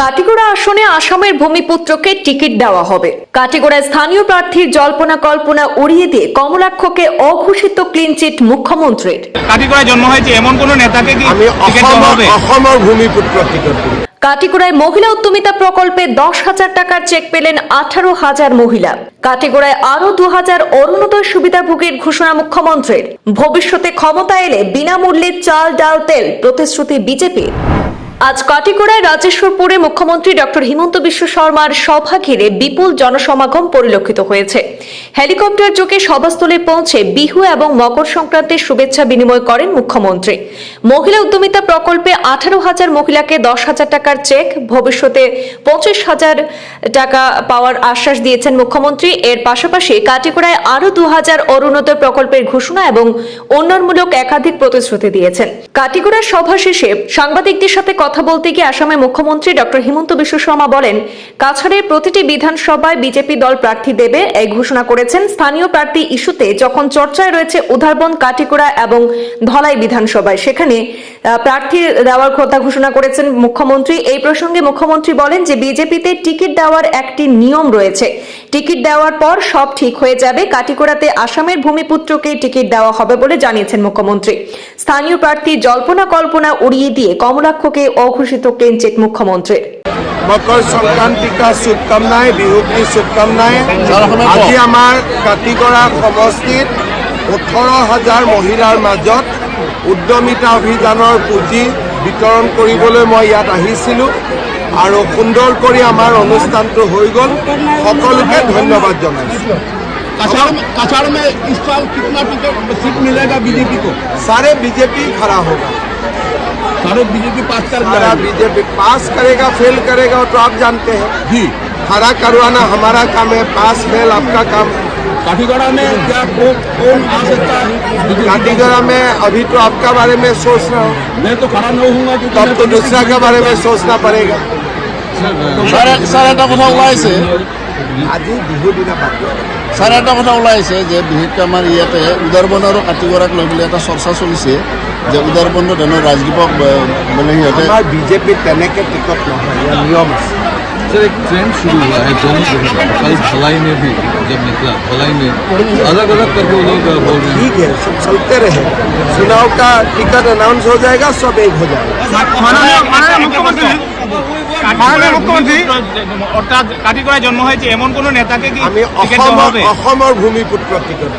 কাটিগড়া আসনে আসামের ভূমিপুত্রকে টিকিট দেওয়া হবে। কাটিগোড়ায় স্থানীয় প্রার্থীর জল্পনা কল্পনা উড়িয়ে দিয়ে কমলাক্ষকে অঘোষিত ক্লিনচিট মুখ্যমন্ত্রীর। কাটিগোড়ায় জন্ম হয়েছে এমন কোন নেতাকে কি অসমৰ টিকট দিম। কাটিগড়ায় মহিলা উদ্যমিতা প্রকল্পে দশ হাজার টাকার চেক পেলেন আঠারো হাজার মহিলা। কাটিগোড়ায় আরও দু হাজার অরুণোদয় সুবিধাভোগীর ঘোষণা মুখ্যমন্ত্রীর। ভবিষ্যতে ক্ষমতা এলে বিনামূল্যে চাল ডাল তেল প্রতিশ্রুতি বিজেপির। আজ কাটিগড়ায় রাজেশ্বরপুরে মুখ্যমন্ত্রী ডক্টর হিমন্ত বিশ্ব শর্মার সভা ঘিরে বিপুল জনসমাগম পরিলক্ষিত হয়েছে। হেলিকপ্টার যোগে সভাস্থলে পৌঁছে বিহু এবং মকর সংক্রান্তির শুভেচ্ছা বিনিময় করেন মুখ্যমন্ত্রী। মহিলা উদ্যমিতা প্রকল্পে আঠারো হাজার মহিলাকে দশ হাজার টাকার চেক, ভবিষ্যতে পঁচিশ হাজার টাকা পাওয়ার আশ্বাস দিয়েছেন মুখ্যমন্ত্রী। এর পাশাপাশি কাটিগড়ায় আরও দু হাজার অরুণোদয় প্রকল্পের ঘোষণা এবং উন্নয়নমূলক একাধিক প্রতিশ্রুতি দিয়েছেন। কাটিগড়ার সভা শেষে সাংবাদিকদের সাথে কথা বলতে গিয়ে আসামের মুখ্যমন্ত্রী ডক্টর হিমন্ত বিশ্ব শর্মা বলেন, কাছাড়ের প্রতিটি বিধানসভায় বিজেপি দল প্রার্থী দেবে এই ঘোষণা করেছেন স্থানীয় প্রার্থী ইস্যুতে যখন চর্চায় রয়েছে উধারবন, কাটিকোড়া এবং ধলাই বিধানসভায়। সেখানে প্রার্থী দেওয়ার কথা ঘোষণা করেছেন মুখ্যমন্ত্রী। এই প্রসঙ্গে মুখ্যমন্ত্রী বলেন যে বিজেপিতে টিকিট দেওয়ার একটি নিয়ম রয়েছে। টিকিট দেওয়ার পর সব ঠিক হয়ে যাবে। কাটিগড়াতে আসামের ভূমিপুত্রকে টিকিট দেওয়া হবে বলে জানিয়েছেন মুখ্যমন্ত্রী। স্থানীয় প্রার্থী জল্পনা কল্পনা উড়িয়ে দিয়ে কমলাক্ষকে অঘোষিত ক্লিনচিট মুখ্যমন্ত্রীর। মকৰ সংক্ৰান্তি কা শুভকামনাই বিহু কি শুভকামনাই আজি আমাৰ কাতিগৰা সমষ্টিত ওঠৰ হাজাৰ মহিলাৰ মাজত উদ্যমিতা অভিযানৰ পুঁজি বিতৰণ কৰিবলৈ মই ইয়াত আহিছিলোঁ। আৰু সুন্দৰ কৰি আমাৰ অনুষ্ঠানটো হৈ গ'ল সকলোকে ধন্যবাদ জনাইছোঁ कछाड़ में कछाड़ में इस साल कितना टिकट सीट मिलेगा बीजेपी को सारे बीजेपी खड़ा होगा सारे बीजेपी पास कर सारा जाएगी बीजेपी पास करेगा फेल करेगा वो तो आप जानते हैं जी खड़ा करवाना हमारा काम है पास फेल आपका काम है काठीगढ़ा में क्या कौन कौन आ सकता है BJP का? काटीगढ़ा में अभी तो आपका बारे में सोच रहा हूँ मैं तो खड़ा नहीं हूँ तो अब तो दूसरा के बारे में सोचना पड़ेगा ছাৰ ছাৰ এটা কথা ওলাইছে आज ही बिहू दिना बाकी ছাৰ এটা কথা ওলাইছে যে বিশেষকৈ আমাৰ ইয়াতে উদাৰবন আৰু কাটিগড়াক লৈ পেলাই এটা চৰ্চা চলিছে যে উদাৰবনত হেনো ৰাজদীপক আহ, মানে সিহঁতে हमार बीजेपी তেনেকে टिकट নহয় यह नियम है सर एक ट्रेंड शुरू हुआ है दोनों जगह पर। कल भलाई में भी जब निकला भलाई में अलग अलग करके वो लोग बोल रहे हैं ठीक है सब चलते रहे चुनाव का टिकट अनाउंस हो जाएगा सब एक हो जाएगा মাননীয় মুখ্যমন্ত্রী অর্থাৎ কাটিগড়ায় জন্ম হয়েছে এমন কোন নেতাকে কি অসমৰ ভূমিপুত্ৰ টিকট